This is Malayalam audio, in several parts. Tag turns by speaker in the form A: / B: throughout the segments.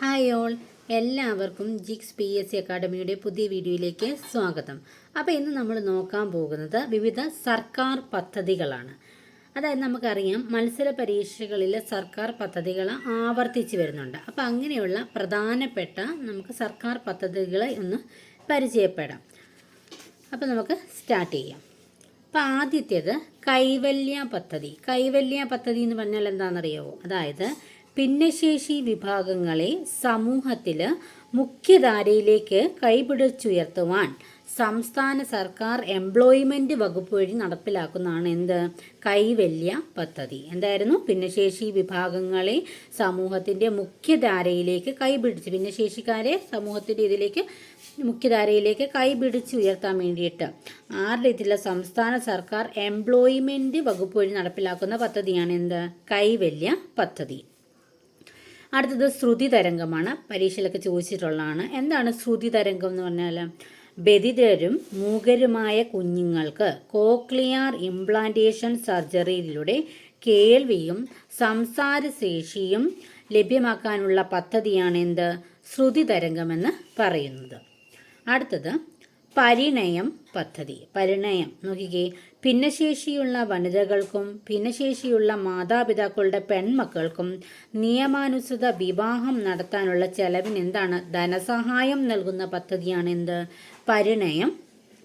A: ഹായ് ഓൾ എല്ലാവർക്കും ജിക്സ് പി എസ് സി അക്കാഡമിയുടെ പുതിയ വീഡിയോയിലേക്ക് സ്വാഗതം. അപ്പോൾ ഇന്ന് നമ്മൾ നോക്കാൻ പോകുന്നത് വിവിധ സർക്കാർ പദ്ധതികളാണ്. അതായത് നമുക്കറിയാം മത്സര പരീക്ഷകളിൽ സർക്കാർ പദ്ധതികൾ ആവർത്തിച്ച് വരുന്നുണ്ട്. അപ്പോൾ അങ്ങനെയുള്ള പ്രധാനപ്പെട്ട നമുക്ക് സർക്കാർ പദ്ധതികളെ ഒന്ന് പരിചയപ്പെടാം. അപ്പോൾ നമുക്ക് സ്റ്റാർട്ട് ചെയ്യാം. അപ്പോൾ ആദ്യത്തേത് കൈവല്യ പദ്ധതി. കൈവല്യ പദ്ധതി എന്ന് പറഞ്ഞാൽ എന്താണെന്നറിയാവോ? അതായത് ഭിന്നശേഷി വിഭാഗങ്ങളെ സമൂഹത്തിൽ മുഖ്യധാരയിലേക്ക് കൈപിടിച്ചുയർത്തുവാൻ സംസ്ഥാന സർക്കാർ എംപ്ലോയ്മെന്റ് വകുപ്പ് വഴി നടപ്പിലാക്കുന്നതാണ് എന്ത്? കൈവല്യ പദ്ധതി. എന്തായിരുന്നു? ഭിന്നശേഷി വിഭാഗങ്ങളെ സമൂഹത്തിന്റെ മുഖ്യധാരയിലേക്ക് കൈപിടിച്ച് ഭിന്നശേഷിക്കാരെ സമൂഹത്തിന്റെ ഇതിലേക്ക് മുഖ്യധാരയിലേക്ക് കൈപിടിച്ച് ഉയർത്താൻ വേണ്ടിയിട്ട് ആരുടെ ഇതിലുള്ള സംസ്ഥാന സർക്കാർ എംപ്ലോയ്മെന്റ് വകുപ്പ് വഴി നടപ്പിലാക്കുന്ന പദ്ധതിയാണ് എന്ത്? കൈവല്യ പദ്ധതി. അടുത്തത് ശ്രുതി തരംഗമാണ്. പരീക്ഷയിലൊക്കെ ചോദിച്ചിട്ടുള്ളതാണ്. എന്താണ് ശ്രുതി തരംഗം എന്ന് പറഞ്ഞാൽ ബധിരരും മൂകരുമായ കുഞ്ഞുങ്ങൾക്ക് കോക്ലിയർ ഇംപ്ലാന്റേഷൻ സർജറിയിലൂടെ കേൾവിയും സംസാരശേഷിയും ലഭ്യമാക്കാനുള്ള പദ്ധതിയാണ് എന്ത്? ശ്രുതി തരംഗമെന്ന് പറയുന്നത്. അടുത്തത് പരിണയം പദ്ധതി. പരിണയം. നോക്കിക്കേ. ഭിന്നശേഷിയുള്ള വനിതകൾക്കും ഭിന്നശേഷിയുള്ള മാതാപിതാക്കളുടെ പെൺമക്കൾക്കും നിയമാനുസൃത വിവാഹം നടത്താനുള്ള ചെലവിന് എന്താണ്? ധനസഹായം നൽകുന്ന പദ്ധതിയാണ് എന്ത്? പരിണയം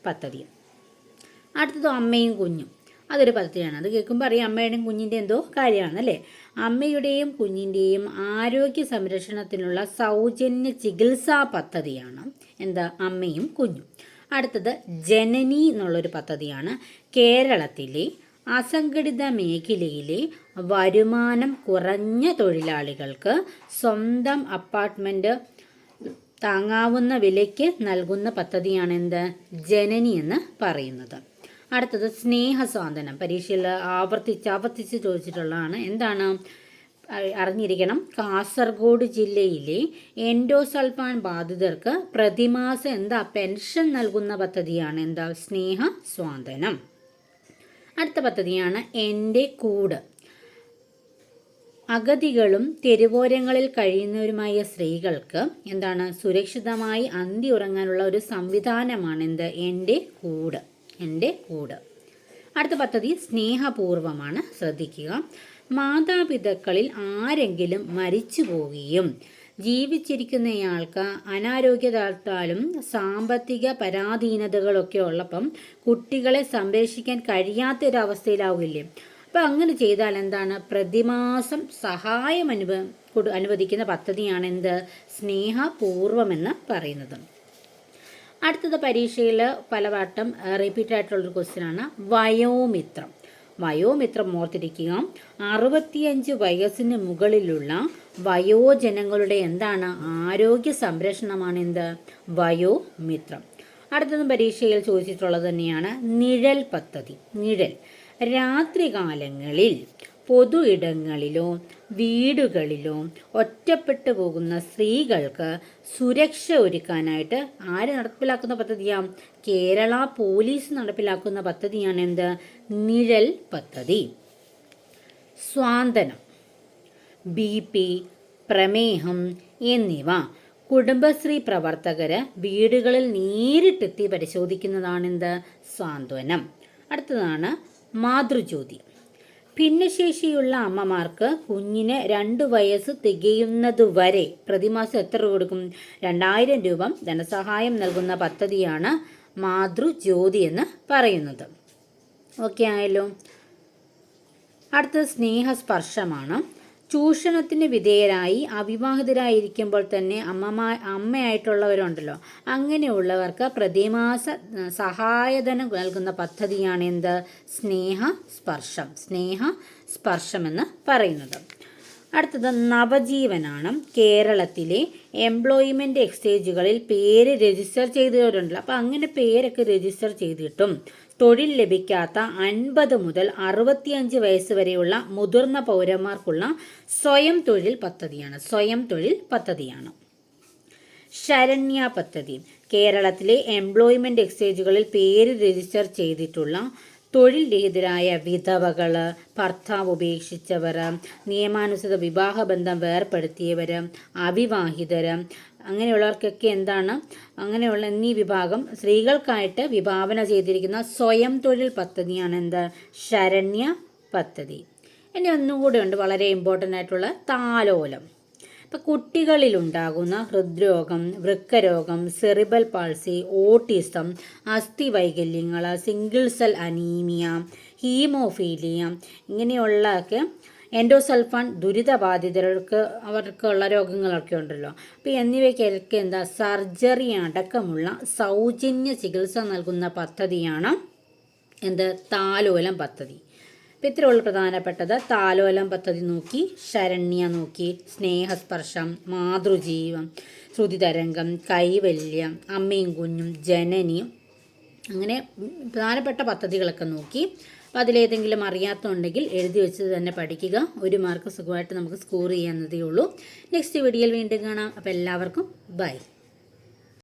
A: പദ്ധതി. അടുത്തത് അമ്മയും കുഞ്ഞും. അതൊരു പദ്ധതിയാണ്. അത് കേൾക്കുമ്പോൾ അറിയാം അമ്മയുടെയും കുഞ്ഞിന്റെ എന്തോ കാര്യമാണ് അല്ലേ? അമ്മയുടെയും കുഞ്ഞിന്റെയും ആരോഗ്യ സംരക്ഷണത്തിനുള്ള സൗജന്യ ചികിത്സാ പദ്ധതിയാണ്. എന്താ? അമ്മയും കുഞ്ഞും. അടുത്തത് ജനനി എന്നുള്ളൊരു പദ്ധതിയാണ്. കേരളത്തിലെ അസംഘടിത മേഖലയിലെ വരുമാനം കുറഞ്ഞ തൊഴിലാളികൾക്ക് സ്വന്തം അപ്പാർട്ട്മെന്റ് താങ്ങാവുന്ന വിലയ്ക്ക് നൽകുന്ന പദ്ധതിയാണ് എന്ത്? ജനനി എന്ന് പറയുന്നത്. അടുത്തത് സ്നേഹസ്വാന്തനം. പരീക്ഷയിൽ ആവർത്തിച്ച് ആവർത്തിച്ച് ചോദിച്ചിട്ടുള്ളതാണ്. എന്താണ്? അറിഞ്ഞിരിക്കണം. കാസർഗോഡ് ജില്ലയിലെ എൻഡോസൾഫാൻ ബാധിതർക്ക് പ്രതിമാസം എന്താ പെൻഷൻ നൽകുന്ന പദ്ധതിയാണ്? എന്താ? സ്നേഹ സ്വാന്തനം. അടുത്ത പദ്ധതിയാണ് എന്റെ കൂട്. അഗതികളും തെരുവോരങ്ങളിൽ കഴിയുന്നവരുമായ സ്ത്രീകൾക്ക് എന്താണ്? സുരക്ഷിതമായി അന്തി ഉറങ്ങാനുള്ള ഒരു സംവിധാനമാണ് എന്ത്? എന്റെ കൂട്. എന്റെ കൂട്. അടുത്ത പദ്ധതി സ്നേഹപൂർവമാണ്. ശ്രദ്ധിക്കുക. മാതാപിതാക്കളിൽ ആരെങ്കിലും മരിച്ചു പോവുകയും ജീവിച്ചിരിക്കുന്നയാൾക്ക് അനാരോഗ്യതാത്താലും സാമ്പത്തിക പരാധീനതകളൊക്കെ ഉള്ളപ്പം കുട്ടികളെ സംരക്ഷിക്കാൻ കഴിയാത്തൊരവസ്ഥയിലാവില്ലേ അപ്പം അങ്ങനെ ചെയ്താൽ എന്താണ്? പ്രതിമാസം സഹായം അനുഭ അനുവദിക്കുന്ന പദ്ധതിയാണ് എന്ത്? സ്നേഹപൂർവമെന്ന് പറയുന്നത്. അടുത്തത് പരീക്ഷയിൽ പലവട്ടം റിപ്പീറ്റ് ആയിട്ടുള്ളൊരു ക്വസ്റ്റ്യനാണ് വയോമിത്രം. വയോമിത്രം ഓർത്തിരിക്കുക. അറുപത്തിയഞ്ച് വയസ്സിന് മുകളിലുള്ള വയോജനങ്ങളുടെ എന്താണ്? ആരോഗ്യ സംരക്ഷണമാണ് എന്ത്? വയോമിത്രം. അടുത്തതും പരീക്ഷയിൽ ചോദിച്ചിട്ടുള്ളത് തന്നെയാണ് നിഴൽ പദ്ധതി. നിഴൽ. രാത്രികാലങ്ങളിൽ പൊതു ഇടങ്ങളിലോ വീടുകളിലോ ഒറ്റപ്പെട്ടു പോകുന്ന സ്ത്രീകൾക്ക് സുരക്ഷ ഒരുക്കാനായിട്ട് ആര് നടപ്പിലാക്കുന്ന പദ്ധതിയാണ് കേരള പോലീസ് നടപ്പിലാക്കുന്ന പദ്ധതിയാണ് എന്ത്? നിഴൽ പദ്ധതി. സ്വാന്തനം ബി പി പ്രമേഹം എന്നിവ കുടുംബശ്രീ പ്രവർത്തകര് വീടുകളിൽ നേരിട്ടെത്തി പരിശോധിക്കുന്നതാണെന്ത്? സാന്ത്വനം അടുത്തതാണ് മാതൃജ്യോതി. ഭിന്നശേഷിയുള്ള അമ്മമാർക്ക് കുഞ്ഞിന് രണ്ട് വയസ്സ് തികയുന്നതുവരെ പ്രതിമാസം എത്ര കൊടുക്കും? രണ്ടായിരം രൂപ ധനസഹായം നൽകുന്ന പദ്ധതിയാണ് മാതൃജ്യോതി എന്ന് പറയുന്നത്. ഓക്കെ ആയല്ലോ. അടുത്തത് സ്നേഹസ്പർശമാണ്. ചൂഷണത്തിന് വിധേയരായി അവിവാഹിതരായിരിക്കുമ്പോൾ തന്നെ അമ്മമാ അമ്മയായിട്ടുള്ളവരുണ്ടല്ലോ. അങ്ങനെയുള്ളവർക്ക് പ്രതിമാസ സഹായധനം നൽകുന്ന പദ്ധതിയാണ് എന്ത്? സ്നേഹ സ്പർശം. സ്നേഹ സ്പർശം എന്ന് പറയുന്നത്. അടുത്തത് നവജീവനാണ്. കേരളത്തിലെ എംപ്ലോയ്മെന്റ് എക്സ്ചേഞ്ചുകളിൽ പേര് രജിസ്റ്റർ ചെയ്തവരുണ്ടല്ലോ. അപ്പോൾ അങ്ങനെ പേരൊക്കെ രജിസ്റ്റർ ചെയ്തിട്ടും തൊഴിൽ ലഭിക്കാത്ത അൻപത് മുതൽ അറുപത്തിയഞ്ച് വയസ്സ് വരെയുള്ള മുതിർന്ന പൗരന്മാർക്കുള്ള സ്വയം തൊഴിൽ പദ്ധതിയാണ്. സ്വയം തൊഴിൽ പദ്ധതിയാണ്. ശരണ്യ പദ്ധതി. കേരളത്തിലെ എംപ്ലോയ്മെന്റ് എക്സ്ചേഞ്ചുകളിൽ പേര് രജിസ്റ്റർ ചെയ്തിട്ടുള്ള തൊഴിൽ രഹിതരായ വിധവകൾ ഭർത്താവ് ഉപേക്ഷിച്ചവർ നിയമാനുസൃത വിവാഹബന്ധം വേർപ്പെടുത്തിയവർ അവിവാഹിതർ അങ്ങനെയുള്ളവർക്കൊക്കെ എന്താണ്? അങ്ങനെയുള്ള എന്നീ വിഭാഗം സ്ത്രീകൾക്കായിട്ട് വിഭാവന ചെയ്തിരിക്കുന്ന സ്വയം തൊഴിൽ പദ്ധതിയാണ് എന്ത്? ശരണ്യ പദ്ധതി. ഇനി ഒന്നുകൂടെ ഉണ്ട് വളരെ ഇമ്പോർട്ടന്റ് ആയിട്ടുള്ള താലോലം. ഇപ്പം കുട്ടികളിലുണ്ടാകുന്ന ഹൃദ്രോഗം വൃക്കരോഗം സെറിബൽ പാൾസി ഓട്ടിസം അസ്ഥി വൈകല്യങ്ങൾ സിംഗിൾ സെൽ അനീമിയ ഹീമോഫീലിയ ഇങ്ങനെയുള്ളതൊക്കെ എൻഡോസൾഫാൻ ദുരിതബാധിതർക്ക് അവർക്കുള്ള രോഗങ്ങളൊക്കെ ഉണ്ടല്ലോ. അപ്പോൾ എന്നിവയ്ക്കൊക്കെ എന്താ സർജറി അടക്കമുള്ള സൗജന്യ ചികിത്സ നൽകുന്ന പദ്ധതിയാണ് എന്ത് താലോലം പദ്ധതി. അപ്പം ഇത്രയുള്ള പ്രധാനപ്പെട്ടത്. താലോലം പദ്ധതി നോക്കി ശരണ്യ നോക്കി സ്നേഹസ്പർശം മാതൃജീവം ശ്രുതിതരംഗം കൈവല്യം അമ്മയും കുഞ്ഞും ജനനിയും അങ്ങനെ പ്രധാനപ്പെട്ട പദ്ധതികളൊക്കെ നോക്കി. അപ്പോൾ അതിലേതെങ്കിലും അറിയാത്തതുണ്ടെങ്കിൽ എഴുതി വെച്ച് തന്നെ പഠിക്കുക. ഒരു മാർക്ക് സുഖമായിട്ട് നമുക്ക് സ്കോർ ചെയ്യാവുന്നതേ ഉള്ളൂ. നെക്സ്റ്റ് വീഡിയോയിൽ വീണ്ടും കാണാം. അപ്പോൾ എല്ലാവർക്കും ബൈ